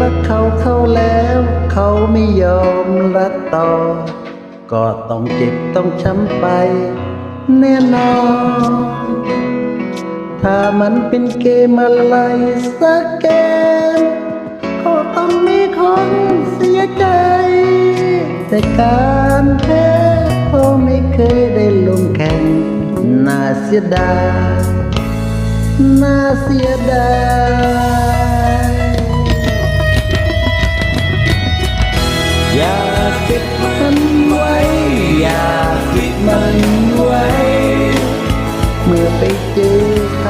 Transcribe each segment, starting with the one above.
รักเขาเข้าแล้ว เขาไม่ยอมละต่อ ก็ต้องเจ็บต้องช้ำไป แน่นอน ถ้ามันเป็นเกมอะไรสักเกมก็ต้องมีคนเสียใจ แต่การแพ้เพราไม่เคยได้ลงแข่งน่าเสียดายน่าเสียดาย อย่าเก็บมันไว้ อย่าเก็บมันไว้ เมื่อไปเจอใคร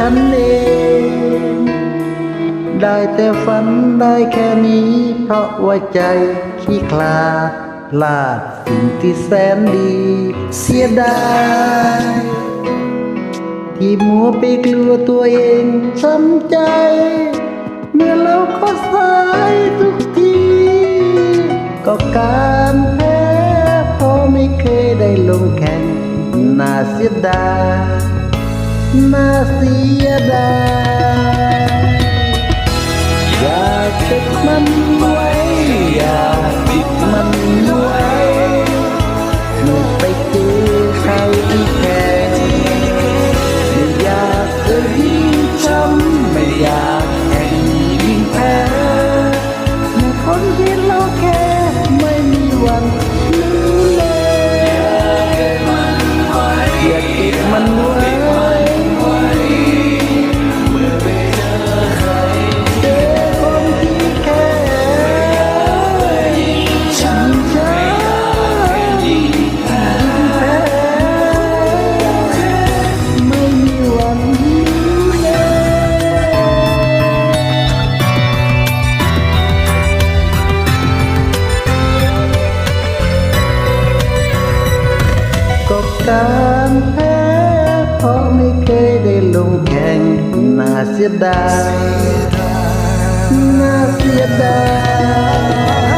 ฉันเอง ได้แต่ฝันได้แค่นี้ เพราะว่าใจขี้คลาดพลาดสิ่งที่แสนดี เสียดายที่มัวไปกลัวตัวเองช้ำใจ เมื่อเราก็สายทุกที ก็การแพ้เพราะไม่เคยได้ลงแข่งน่าเสียดาย น่า ลงแข่งน่าเสียดายน่าเสียดาย